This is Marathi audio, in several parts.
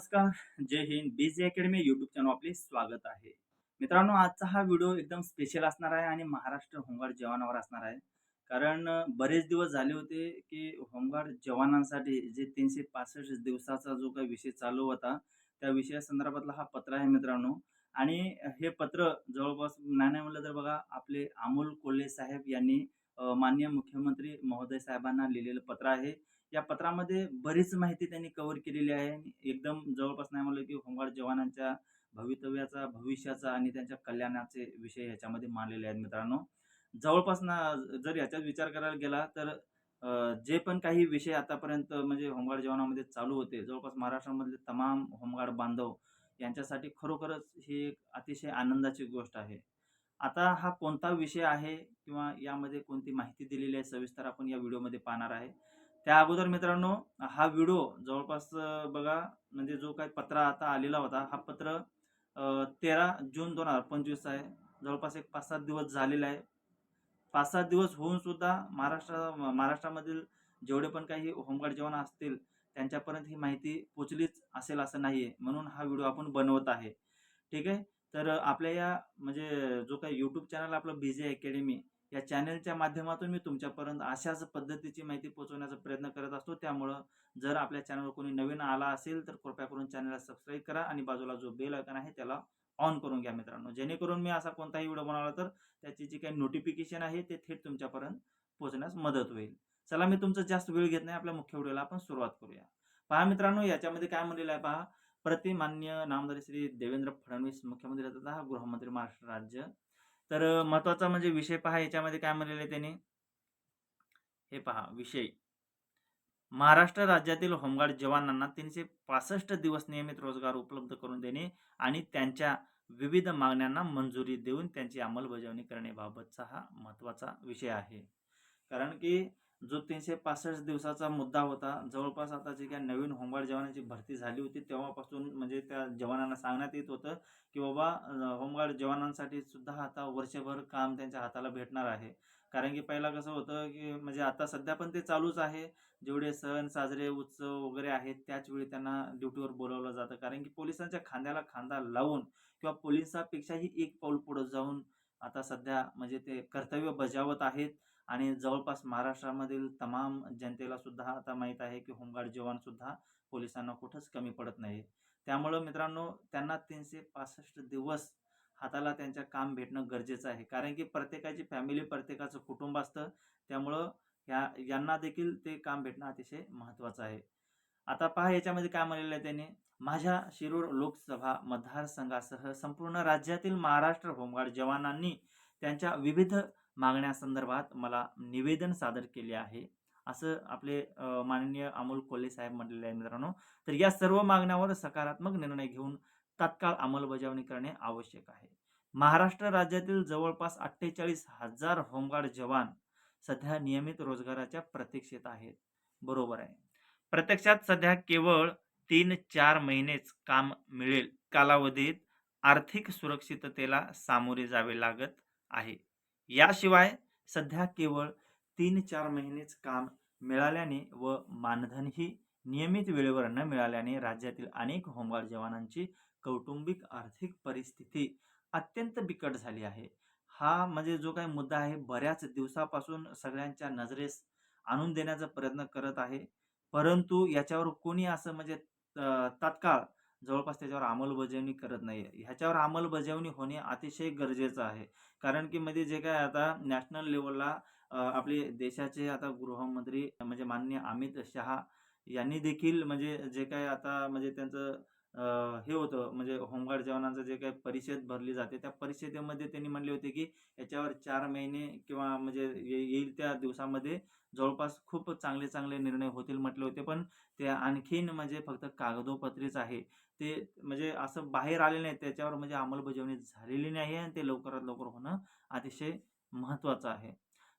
नमस्कार. जय Hind. B G academy YouTube channel आपले स्वागत आहे. मित्रांनो आजचा हा व्हिडिओ एकदम स्पेशल असणार आहे आणि महाराष्ट्र होमगार्ड जवानावर असणार आहे. कारण बरेच दिवस झाले होते की होमगार्ड जवानांसाठी जे तीनशे पासष्ट दिवसाचा जो काही विषय चालू होता त्या विषयासंदर्भातला हा पत्र आहे मित्रांनो. आणि हे पत्र जवळपास नाही नाही म्हणलं तर बघा आपले अमोल कोल्हे साहेब यांनी माननीय मुख्यमंत्री महोदय साहेबांना लिहिलेलं पत्र आहे. या पत्रामध्ये बरीच माहिती त्यांनी कव्हर केलेली आहे. एकदम जवळपास नाही म्हणलं की होमगार्ड जवानांच्या भवितव्याचा भविष्याचा आणि त्यांच्या कल्याणाचे विषय याच्यामध्ये मानलेले आहेत मित्रांनो. जवळपास ना जर याच्यात विचार करायला गेला तर जे पण काही विषय आतापर्यंत म्हणजे होमगार्ड जवानामध्ये चालू होते जवळपास महाराष्ट्रामधले तमाम होमगार्ड बांधव यांच्यासाठी खरोखरच ही एक अतिशय आनंदाची गोष्ट आहे. आता हा कोणता विषय आहे किंवा यामध्ये कोणती माहिती दिलेली आहे सविस्तर आपण या व्हिडिओमध्ये पाहणार आहे. त्या अगोदर मित्रांनो हा व्हिडिओ जवळपास बघा म्हणजे जो काही पत्र आता आलेला होता हा पत्र तेरा जून दोन हजार पंचवीस आहे. जवळपास एक पाच सात दिवस झालेला आहे. पाच सात दिवस होऊन सुद्धा महाराष्ट्र महाराष्ट्रामधील जेवढे पण काही होमगार्ड जवान असतील त्यांच्यापर्यंत ही माहिती पोचलीच असेल असं नाही आहे म्हणून हा व्हिडिओ आपण बनवत आहे. ठीक आहे? तर आपल्या या म्हणजे जो काही यूट्यूब चॅनल आपलं बीजे अकॅडमी या चॅनलच्या माध्यमातून मी तुमच्यापर्यंत अशाच पद्धतीची माहिती पोहोचवण्याचा प्रयत्न करत असतो. त्यामुळं जर आपल्या चॅनलवर कोणी नवीन आला असेल तर कृपया करून चॅनलला सबस्क्राईब करा आणि बाजूला जो बेल आयकन आहे त्याला ऑन करून घ्या मित्रांनो. जेणेकरून मी असा कोणताही व्हिडिओ बनवला तर त्याची जी काही नोटिफिकेशन आहे ते थेट तुमच्यापर्यंत पोहोचण्यास मदत होईल. चला मी तुमचा जास्त वेळ घेत नाही. आपल्या मुख्य व्हिडिओला आपण सुरुवात करूया. पहा मित्रांनो याच्यामध्ये काय म्हणलेलं आहे पहा. प्रतिमान्य नामदारी श्री देवेंद्र फडणवीस मुख्यमंत्री तथा हा गृहमंत्री महाराष्ट्र राज्य. तर महत्त्वाचा म्हणजे विषय पहा याच्यामध्ये काय म्हणलेलं आहे त्यांनी? हे पहा विषय. महाराष्ट्र राज्यातील होमगार्ड जवानांना तीनशे पासष्ट दिवस नियमित रोजगार उपलब्ध करून देणे आणि त्यांच्या विविध मागण्यांना मंजुरी देऊन त्यांची अंमलबजावणी करण्याबाबतचा हा महत्त्वाचा विषय आहे. कारण की जो तीनशे पासष्ट दिवसाचा मुद्दा होता जवळपास आता जे काही नवीन होमगार्ड जवानांची भरती झाली होती तेव्हापासून म्हणजे त्या जवानांना सांगण्यात येत होतं की बाबा होमगार्ड जवानांसाठी सुद्धा आता वर्षभर काम त्यांच्या हाताला भेटणार आहे. कारण की पहिला कसं होतं की म्हणजे आता सध्या पण ते चालूच आहे. जेवढे सण साजरे उत्सव वगैरे आहेत त्याच वेळी त्यांना ड्युटीवर बोलावलं जातं. कारण की पोलिसांच्या खांद्याला खांदा लावून किंवा पोलिसापेक्षाही एक पाऊल पुढे जाऊन आता सध्या म्हणजे ते कर्तव्य बजावत आहेत. आणि जवळपास महाराष्ट्रामधील तमाम जनतेला सुद्धा आता माहीत आहे की होमगार्ड जवानसुद्धा पोलिसांना कुठंच कमी पडत नाही. त्यामुळं मित्रांनो त्यांना तीनशे पासष्ट दिवस हाताला त्यांच्या काम भेटणं गरजेचं आहे. कारण की प्रत्येकाची फॅमिली प्रत्येकाचं कुटुंब असतं. त्यामुळं ह्या यांना देखील ते काम भेटणं अतिशय महत्त्वाचं आहे. आता पहा याच्यामध्ये काय म्हणलेलं आहे त्यांनी. माझ्या शिरूर लोकसभा मतदारसंघासह संपूर्ण राज्यातील महाराष्ट्र होमगार्ड जवानांनी त्यांच्या विविध मागण्यासंदर्भात मला निवेदन सादर केले आहे. असं आपले माननीय अमोल कोल्हे साहेब म्हटलेले आहे मित्रांनो. तर या सर्व मागण्यावर सकारात्मक निर्णय घेऊन तात्काळ अंमलबजावणी करणे आवश्यक आहे. महाराष्ट्र राज्यातील जवळपास अठ्ठेचाळीस हजार होमगार्ड जवान सध्या नियमित रोजगाराच्या प्रतीक्षेत आहेत. बरोबर आहे. प्रत्यक्षात सध्या केवळ तीन चार महिनेच काम मिळेल. कालावधीत आर्थिक सुरक्षिततेला सामोरे जावे लागत आहे. याशिवाय सध्या केवळ तीन चार महिनेच काम मिळाल्याने व मानधनही नियमित वेळेवर न मिळाल्याने राज्यातील अनेक होमगार्ड जवानांची कौटुंबिक आर्थिक परिस्थिती अत्यंत बिकट झाली आहे. हा म्हणजे जो काही मुद्दा आहे बऱ्याच दिवसापासून सगळ्यांच्या नजरेस आणून देण्याचा प्रयत्न करत आहे. परंतु याच्यावर कोणी असं म्हणजे अ, तात्काळ जवळपास त्याच्यावर अंमलबजावणी करत नाही ह्याच्यावर अंमलबजावणी होणे अतिशय गरजेचं आहे. कारण की मध्ये जे काय आता नॅशनल लेवलला आपले देशाचे आता गृहमंत्री म्हणजे माननीय अमित शहा यांनी देखील म्हणजे जे काय आता म्हणजे त्यांचं हे होतं म्हणजे होमगार्ड जवानांचं जे काही परिषद भरली जाते त्या परिषदेमध्ये त्यांनी म्हणले होते की याच्यावर चार महिने किंवा म्हणजे ये- येईल त्या दिवसामध्ये जवळपास खूप चांगले चांगले निर्णय होतील म्हटले होते. पण ते आणखीन म्हणजे फक्त कागदोपत्रीच आहे. ते म्हणजे असं बाहेर आले नाही त्याच्यावर म्हणजे अंमलबजावणी झालेली नाही आणि ते लवकरात लवकर होणं अतिशय महत्त्वाचं आहे.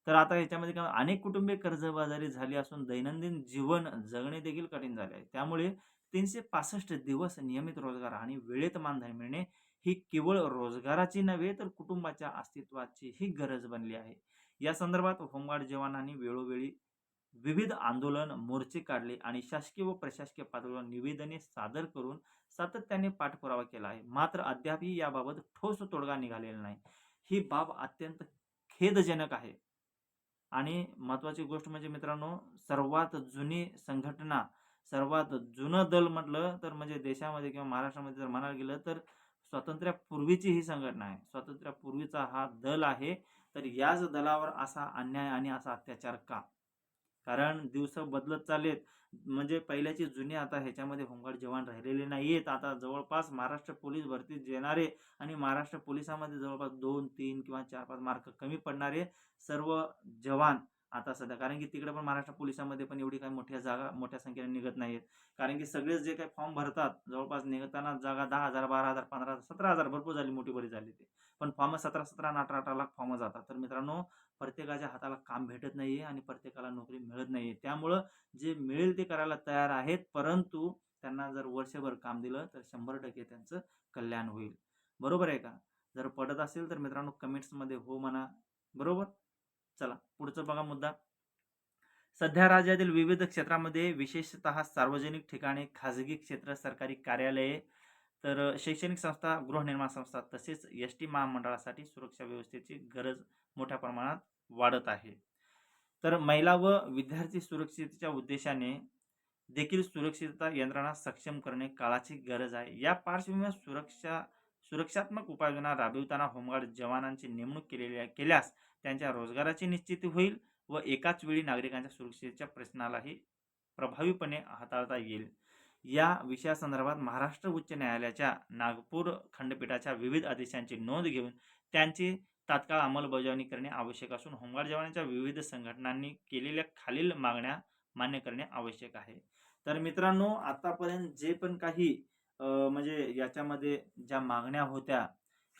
तर आता याच्यामध्ये काय अनेक कुटुंबे कर्जबाजारी झाली असून दैनंदिन जीवन जगणे देखील कठीण झाले आहे. त्यामुळे तीनशे पासष्ट दिवस नियमित रोजगार आणि वेळेत मानधन मिळणे ही केवळ रोजगाराची नव्हे तर कुटुंबाच्या अस्तित्वाची ही गरज बनली आहे. या संदर्भात होमगार्ड जवानांनी वेळोवेळी विविध आंदोलन मोर्चे काढले आणि शासकीय व प्रशासकीय पातळीवर निवेदने सादर करून सातत्याने पाठपुरावा केला आहे. मात्र अद्यापही याबाबत ठोस तोडगा निघालेला नाही. ही बाब अत्यंत खेदजनक आहे. आणि महत्त्वाची गोष्ट म्हणजे मित्रांनो सर्वात जुनी संघटना सर्वात जुनं दल म्हटलं तर म्हणजे देशामध्ये किंवा महाराष्ट्रामध्ये जर म्हणायला गेलं तर स्वातंत्र्यापूर्वीची ही संघटना आहे. स्वातंत्र्यापूर्वीचा हा दल आहे. तर याच दलावर असा अन्याय आणि असा अत्याचार का? कारण दिवस बदलत चाललेत. म्हणजे पहिल्याची जुनी आता ह्याच्यामध्ये होमगार्ड जवान राहिलेले नाहीयेत. आता जवळपास महाराष्ट्र पोलीस भरतीत येणारे आणि महाराष्ट्र पोलिसामध्ये जवळपास दोन तीन किंवा चार पाच मार्क कमी पडणारे सर्व जवान आता सध्या. कारण की तिकडे पण महाराष्ट्र पोलिसामध्ये पण एवढी काही मोठ्या जागा मोठ्या संख्येने निघत नाहीत कारण की सगळेच जे काही फॉर्म भरतात जवळपास निघताना जागा दहा हजार बारा हजार पंधरा हजार सतरा हजार भरपूर झाली मोठी बरी झाली ते. पण फॉर्म सतरा सतरा आणि अठरा अठरा लाख फॉर्म जातात. तर मित्रांनो प्रत्येकाच्या हाताला काम भेटत नाही आहे आणि प्रत्येकाला नोकरी मिळत नाही आहे त्यामुळं जे मिळेल ते करायला तयार आहेत परंतु त्यांना जर वर्षभर काम दिलं तर शंभर टक्के त्यांचं कल्याण होईल. बरोबर आहे का? जर पडत असेल तर मित्रांनो कमेंट्समध्ये हो म्हणा. बरोबर? चला पुढचा बघा मुद्दा. सध्या राज्यातील विविध क्षेत्रामध्ये विशेषतः सार्वजनिक ठिकाणी खाजगी क्षेत्र सरकारी कार्यालये तर शैक्षणिक संस्था गृहनिर्माण संस्था तसेच एस टी महामंडळासाठी सुरक्षा व्यवस्थेची गरज मोठ्या प्रमाणात वाढत आहे. तर महिला व विद्यार्थी सुरक्षिततेच्या उद्देशाने देखील सुरक्षितता यंत्रणा सक्षम करणे काळाची गरज आहे. या पार्श्वभूमीवर सुरक्षा सुरक्षात्मक उपाययोजना राबविताना होमगार्ड जवानांची नेमणूक केलेली केल्यास त्यांच्या रोजगाराची निश्चिती होईल व एकाच वेळी नागरिकांच्या सुरक्षेच्या प्रश्नालाही प्रभावीपणे हाताळता येईल. या विषयासंदर्भात महाराष्ट्र उच्च न्यायालयाच्या नागपूर खंडपीठाच्या विविध आदेशांची नोंद घेऊन त्यांची तात्काळ अंमलबजावणी करणे आवश्यक असून होमगार्ड जवानांच्या विविध संघटनांनी केलेल्या खालील मागण्या मान्य करणे आवश्यक आहे. तर मित्रांनो आतापर्यंत जे पण काही म्हणजे याच्यामध्ये ज्या मागण्या होत्या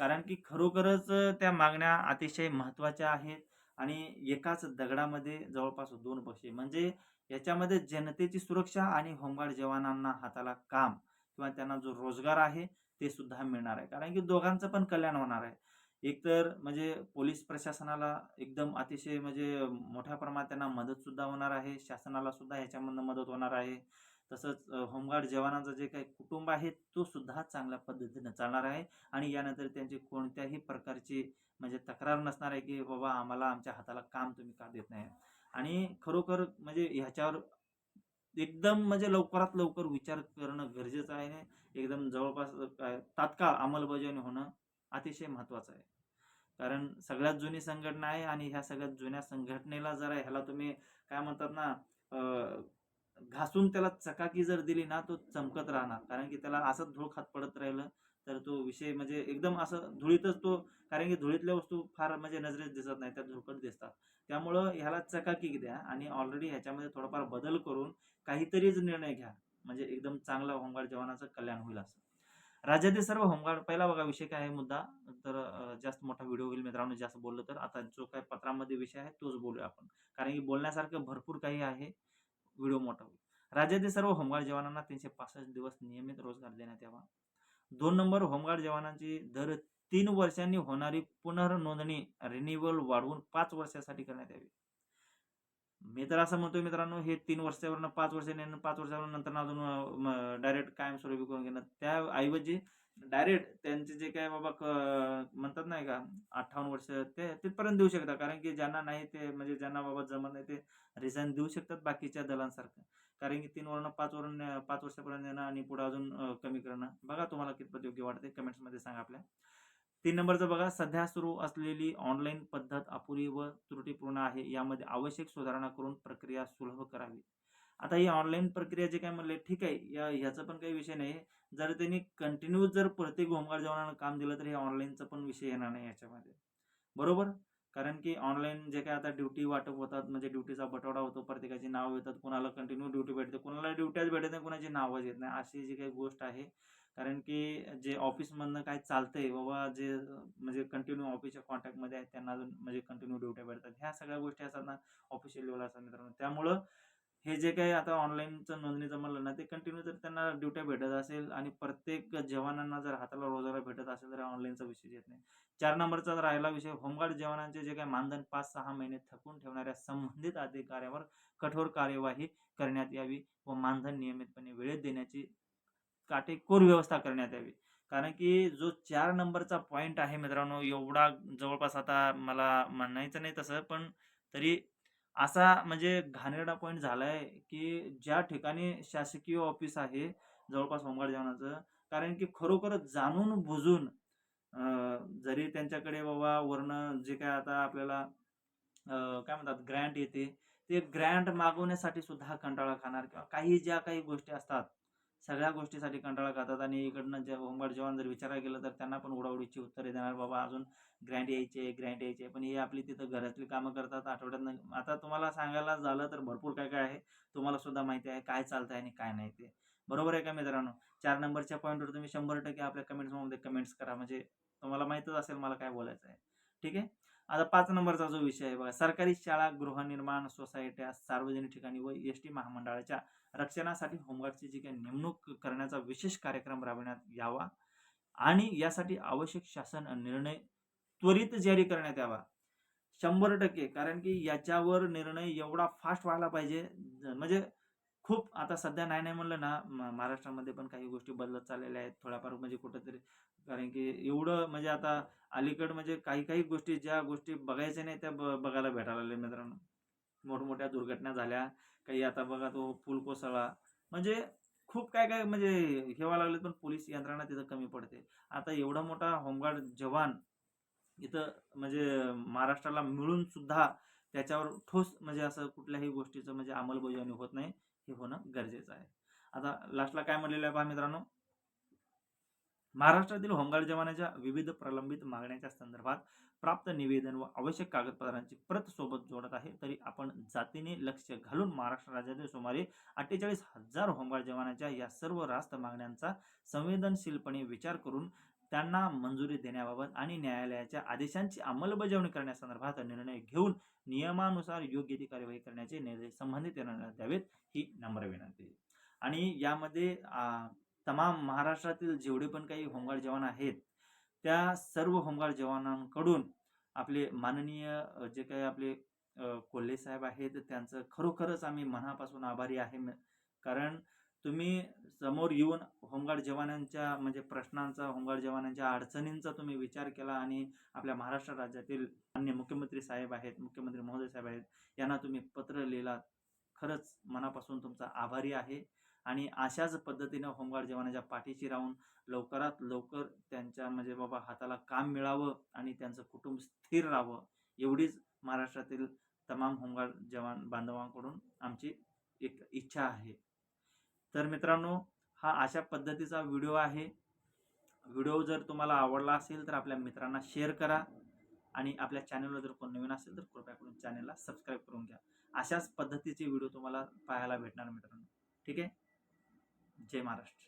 कारण की खरोखरच त्या मागण्या अतिशय महत्त्वाच्या आहेत आणि एकाच दगडामध्ये जवळपास दोन पक्षी म्हणजे याच्यामध्ये जनतेची सुरक्षा आणि होमगार्ड जवानांना हाताला काम किंवा त्यांना जो रोजगार आहे ते सुद्धा मिळणार आहे. कारण की दोघांचं पण कल्याण होणार आहे. एकतर म्हणजे पोलीस प्रशासनाला एकदम अतिशय म्हणजे मोठ्या प्रमाणात त्यांना मदत सुद्धा होणार आहे. शासनाला सुद्धा ह्याच्यामधनं मदत होणार आहे. तसंच होमगार्ड जवानांचं जे काही कुटुंब आहे तो सुद्धा चांगल्या पद्धतीनं चालणार आहे आणि यानंतर त्यांची कोणत्याही प्रकारची म्हणजे तक्रार नसणार आहे की बाबा आम्हाला आमच्या हाताला काम तुम्ही का देत नाही? आणि खरोखर म्हणजे ह्याच्यावर एकदम म्हणजे लवकरात लवकर विचार करणं गरजेचं आहे. एकदम जवळपास काय तात्काळ अंमलबजावणी होणं अतिशय महत्त्वाचं आहे. कारण सगळ्यात जुनी संघटना आहे आणि ह्या सगळ्यात जुन्या संघटनेला जरा ह्याला तुम्ही काय म्हणतात ना घासून त्याला चकाकी जर दिली ना तो चमकत राहणार. कारण की त्याला असंच धूळ खात पडत राहिलं तर तो विषय म्हणजे एकदम असं धुळीतच तो कारण की धुळीतल्या वस्तू फार म्हणजे नजरेत दिसत नाही त्या धुळकट दिसतात. त्यामुळं ह्याला चकाकी द्या आणि ऑलरेडी ह्याच्यामध्ये थोडाफार बदल करून काहीतरीच निर्णय घ्या. म्हणजे एकदम चांगला होमगार्ड जवानाचं कल्याण होईल असं. राज्यातील सर्व होमगार्ड पहिला बघा विषय काय आहे मुद्दा. तर जास्त मोठा व्हिडिओ होईल मित्रांनो जास्त बोललं तर. आता जो काय पत्रामध्ये विषय आहे तोच बोलूया आपण. कारण की बोलण्यासारखं भरपूर काही आहे. व्हिडिओ मोठा होईल राज्यातील सर्व होमगार्ड जवानांना तीनशे पासष्ट दिवस नियमित रोजगार देण्यात यावा. दोन नंबर होमगार्ड जवानांची दर तीन वर्षांनी होणारी पुनर्नोंदणी रिन्युअल वाढवून पाच वर्षासाठी करण्यात यावी. मी तर असं म्हणतोय मित्रांनो हे तीन वर्षावरनं पाच वर्षांनी पाच वर्षावर नंतर अजून डायरेक्ट कायमस्वरूपी करून घेणं. त्याऐवजी डायरेक्ट त्यांचे जे काय बाबा क- म्हणतात नाही का अठ्ठावन्न वर्ष ते तिथपर्यंत देऊ शकतात कारण की ज्यांना नाही ते म्हणजे ज्यांना बाबा जमत नाही ते रिझाईन देऊ शकतात बाकीच्या दलांसारखं. कारण की तीन वर्ण पाच वर्ण पाच वर्षापर्यंत येणं आणि पुढे अजून कमी करणं. बघा तुम्हाला कितपत योग्य वाटते कमेंट्समध्ये सांगा आपल्या. तीन नंबरचं बघा सध्या सुरू असलेली ऑनलाईन पद्धत अपुरी व त्रुटीपूर्ण आहे. यामध्ये आवश्यक सुधारणा करून प्रक्रिया सुलभ करावी. आता ही ऑनलाईन प्रक्रिया जे काय म्हणले ठीक आहे या ह्याचा पण काही विषय नाही. जर त्यांनी कंटिन्यू जर प्रत्येक होमगार्ड जवानानं काम दिलं तर हे ऑनलाईनचा पण विषय येणार नाही याच्यामध्ये. बरोबर? कारण की ऑनलाईन जे काय आता ड्युटी वाटप होतात म्हणजे ड्युटीचा बटवडा होतो प्रत्येकाची नाव येतात कोणाला कंटिन्यू ड्युटी भेटते कोणाला ड्युट्याच भेटत नाही कोणाची नावच येत नाही अशी जी काही गोष्ट आहे. कारण की जे ऑफिसमधनं काय चालतंय बाबा जे म्हणजे कंटिन्यू ऑफिसच्या कॉन्टॅक्टमध्ये आहेत त्यांना अजून म्हणजे कंटिन्यू ड्युट्या भेटतात. ह्या सगळ्या गोष्टी असतात ना ऑफिशियल लेवल असतात मित्रांनो. त्यामुळं हे जे काही आता ऑनलाईनचं नोंदणीचं म्हणलं ना ते कंटिन्यू जर त्यांना ड्युट्या भेटत असेल आणि प्रत्येक जवानांना जर हाताला रोजगार भेटत असेल तर ऑनलाईनचा विषय येत नाही. चार नंबरचा जर राहिला विषय होमगार्ड जवानांचे जे काही मानधन पाच सहा महिने थकून ठेवणाऱ्या संबंधित अधिकाऱ्यावर कठोर कार्यवाही करण्यात यावी व मानधन नियमितपणे वेळेत देण्याची काटेकोर व्यवस्था करण्यात यावी. कारण की जो चार नंबरचा पॉईंट आहे मित्रांनो एवढा जवळपास आता मला म्हणायचं नाही तसं पण तरी असा म्हणजे घाणेरडा पॉईंट झाला आहे की ज्या ठिकाणी शासकीय ऑफिस आहे जवळपास होमगार्ड जवानाचं कारण की खरोखरच जाणून बुजून जरी त्यांच्याकडे बाबा वर्ण जे काय आता आपल्याला काय म्हणतात ग्रँट येते ते ग्रँट मागवण्यासाठी सुद्धा कंटाळा खाणार किंवा काही ज्या काही गोष्टी असतात सगळ्या गोष्टीसाठी कंटाळा करतात आणि इकडनं जे होमगार्ड जवान जर विचारायला गेलं तर त्यांना पण उडावडीची उत्तरे देणार बाबा अजून ग्रँट यायचे ग्रँट यायचे पण हे आपली तिथं घरातली कामं करतात आठवड्यात आता तुम्हाला सांगायला झालं तर भरपूर काय काय आहे तुम्हाला सुद्धा माहिती आहे काय चालतंय आणि काय नाही ते. बरोबर आहे का मित्रांनो? चार नंबरच्या पॉईंटवर तुम्ही शंभर टक्के आपल्या कमेंट्समध्ये कमेंट्स करा म्हणजे तुम्हाला माहीतच असेल मला काय बोलायचं आहे. ठीक आहे? आता पाच नंबरचा जो विषय आहे बघा सरकारी शाळा गृहनिर्माण सोसायट्या सार्वजनिक ठिकाणी व एस टी महामंडळाच्या रक्षणासाठी होमगार्डची जी काही नेमणूक करण्याचा विशेष कार्यक्रम राबविण्यात यावा आणि यासाठी आवश्यक शासन निर्णय त्वरित जारी करण्यात यावा. शंभर टक्के कारण की याच्यावर निर्णय एवढा फास्ट व्हायला पाहिजे. म्हणजे खूप आता सध्या नाही नाही म्हणलं ना महाराष्ट्रामध्ये पण काही गोष्टी बदलत चाललेल्या आहेत. थोड्याफार म्हणजे कुठंतरी कारण की एवढं म्हणजे आता अलीकड म्हणजे काही काही गोष्टी ज्या गोष्टी बघायच्या नाही त्या ब- बघायला भेटायला मित्रांनो. मोठमोठ्या दुर्घटना झाल्या. काही आता बघा तो पूल कोसळला. म्हणजे खूप काय काय म्हणजे हे व्हायला लागले पण पोलीस यंत्रणा तिथं कमी पडते. आता एवढा मोठा होमगार्ड जवान इथं म्हणजे महाराष्ट्राला मिळून सुद्धा त्याच्यावर ठोस म्हणजे असं कुठल्याही गोष्टीचं म्हणजे अंमलबजावणी होत नाही हे होणं गरजेचं आहे. आता लास्टला काय म्हणलेलं आहे पहा मित्रांनो? महाराष्ट्रातील होमगार्ड जवानाच्या विविध प्रलंबित मागण्यांच्या संदर्भात प्राप्त निवेदन व आवश्यक कागदपत्रांची प्रत सोबत जोडत आहे. तरी आपण जातीने लक्ष घालून महाराष्ट्र राज्यातील सुमारे अठ्ठेचाळीस हजार होमगार्ड जवानांच्या या सर्व रास्त मागण्यांचा संवेदनशीलपणे विचार करून त्यांना मंजुरी देण्याबाबत आणि न्यायालयाच्या आदेशांची अंमलबजावणी करण्यासंदर्भात निर्णय घेऊन नियमानुसार योग्य ती कार्यवाही करण्याचे निर्देश संबंधित यंत्रणेला द्यावेत ही नम्र विनंती. आणि यामध्ये तमाम महाराष्ट्रातील जेवढे पण काही होमगार्ड जवान आहेत त्या सर्व होमगार्ड जवानांकडून आपले माननीय जे काही आपले कोल्हे साहेब आहेत त्यांचं खरोखरच आम्ही मनापासून आभारी आहे. कारण तुम्ही समोर येऊन होमगार्ड जवानांच्या म्हणजे प्रश्नांचा होमगार्ड जवानांच्या अडचणींचा तुम्ही विचार केला आणि आपल्या महाराष्ट्र राज्यातील अन्य मुख्यमंत्री साहेब आहेत मुख्यमंत्री महोदय साहेब आहेत यांना तुम्ही पत्र लिहिलात. खरंच मनापासून तुमचा आभारी आहे. आणि अशाच पद्धतीनं होमगार्ड जवानाच्या पाठीशी राहून लवकरात लवकर त्यांच्या म्हणजे बाबा हाताला काम मिळावं आणि त्यांचं कुटुंब स्थिर राहावं एवढीच महाराष्ट्रातील तमाम होमगार्ड जवान बांधवांकडून आमची एक इच्छा आहे. तर मित्रांनो हा अशा पद्धतीचा व्हिडिओ आहे. व्हिडिओ जर तुम्हाला आवडला असेल तर आपल्या मित्रांना शेअर करा आणि आपल्या चॅनलवर जर कोण नवीन असेल तर कृपया करून चॅनलला सबस्क्राईब करून घ्या. अशाच पद्धतीचे व्हिडिओ तुम्हाला पाहायला भेटणार मित्रांनो. ठीक आहे? जय महाराष्ट्र.